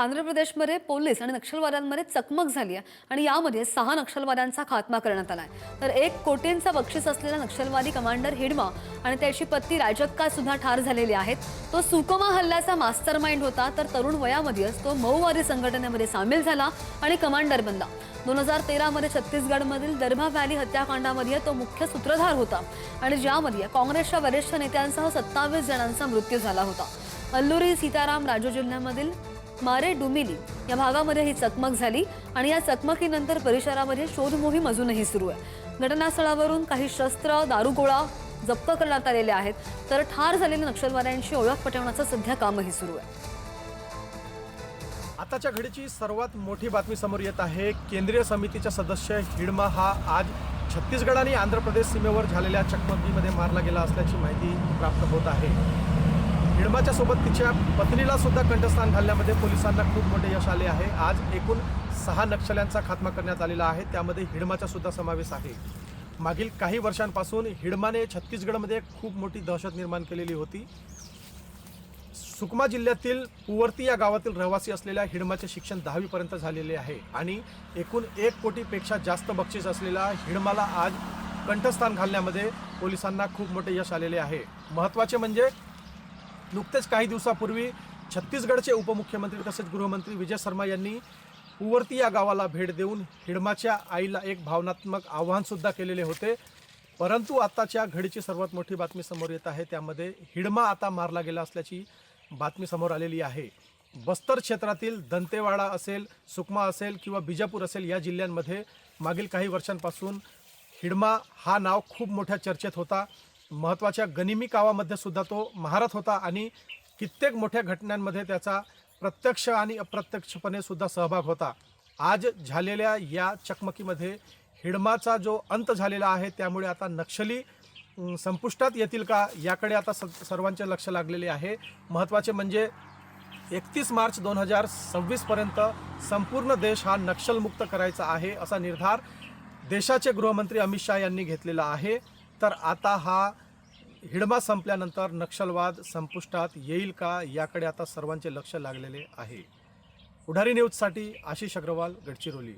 आंध्र प्रदेशमध्ये पोलीस आणि नक्षलवाद्यांमध्ये चकमक झाली आहे आणि यामध्ये सहा नक्षलवाद्यांचा खात्मा करण्यात आला आहे. तर एक कोटींचा बक्षीस असलेला नक्षलवादी कमांडर हिडमा आणि त्याची पत्नी राजक्का सुद्धा ठार झालेली आहेत. तो सुकमा हल्ल्याचा मास्टर माइंड होता तर तरुण वयामध्येच तो मऊवादी संघटनेमध्ये सामील झाला आणि कमांडर बनला. दोन हजार तेरामध्ये छत्तीसगडमधील दर्भा व्हॅली हत्याकांडामध्ये तो मुख्य सूत्रधार होता आणि ज्यामध्ये काँग्रेसच्या वरिष्ठ नेत्यांसह सत्तावीस जणांचा मृत्यू झाला होता. अल्लुरी सीताराम राजू जिल्ह्यामधील मारे डुमिली. या भागामध्ये ही चकमक झाली आणि या चकमकीनंतर परिसरामध्ये शोध मोहीम अजूनही सुरू आहे. घटनास्थळावरून काही शस्त्र दारुगोळा जप्त करण्यात आलेले आहेत. तर ठार झालेल्या नक्षलवाद्यांची ओळख पटवण्याचं सध्या कामही सुरू आहे. आताच्या घडीची सर्वात मोठी बातमी समोर येत आहे. केंद्रीय समितीच्या सदस्य हिडमा हा आज छत्तीसगड आणि आंध्र प्रदेश सीमेवर झालेल्या चकमकीमध्ये मारला गेला असल्याची माहिती प्राप्त होत आहे. निर्माच्या सोबत तिच्या पत्नीला सुद्धा कंठस्थान घालण्यामध्ये पोलिसांना खूप मोठे यश आले आहे. आज एकूण सहा नक्षल्यांचा खात्मा करण्यात आलेला आहे. त्यामध्ये हिडमाचा सुद्धा समावेश आहे. मागील काही वर्षांपासून हिडमाने छत्तीसगडमध्ये खूप मोठी दहशत निर्माण केलेली होती. सुकमा जिल्ह्यातील पुवर्ती या गावातील रहिवासी असलेल्या हिडमाचे शिक्षण दहावीपर्यंत झालेले आहे आणि एकूण एक कोटीपेक्षा जास्त बक्षीस असलेला हिडमाला आज कंठस्थान घालण्यामध्ये पोलिसांना खूप मोठे यश आलेले आहे. महत्त्वाचे म्हणजे नुकतेच काही दिवसापूर्वी छत्तीसगडचे उपमुख्यमंत्री तसेच गृहमंत्री विजय शर्मा यांनी पुवर्ती या गावाला भेट देऊन हिडमाच्या आईला एक भावनात्मक आव्हानसुद्धा केलेले होते. परंतु आताच्या घडीची सर्वात मोठी बातमी समोर येत आहे. त्यामध्ये हिडमा आता मारला गेला असल्याची बातमी समोर आलेली आहे. बस्तर क्षेत्रातील दंतेवाडा असेल सुकमा असेल किंवा बिजापूर असेल या जिल्ह्यांमध्ये मागील काही वर्षांपासून हिडमा हा नाव खूप मोठ्या चर्चेत होता. महत्त्वाच्या गनिमी कावामध्ये सुद्धा तो महारत होता आणि कित्येक मोठ्या घटनांमध्ये त्याचा प्रत्यक्ष आणि अप्रत्यक्षपणे सुद्धा सहभाग होता. आज झालेल्या या चकमकीमध्ये हिडमाचा जो अंत झालेला आहे त्यामुळे आता नक्षली संपुष्टात येतील का याकडे आता स सर्वांचे लक्ष लागलेले आहे. महत्त्वाचे म्हणजे एकतीस मार्च दोन हजार सव्वीसपर्यंत संपूर्ण देश हा नक्षलमुक्त करायचा आहे असा निर्धार देशाचे गृहमंत्री अमित शहा यांनी घेतलेला आहे. तर आता हा हिडमा संपल्यानंतर नक्षलवाद संपुष्टात येईल का याकडे आता सर्वांचे लक्ष लागलेले आहे. उढारी न्यूजसाठी आशिष अग्रवाल गडचिरोली.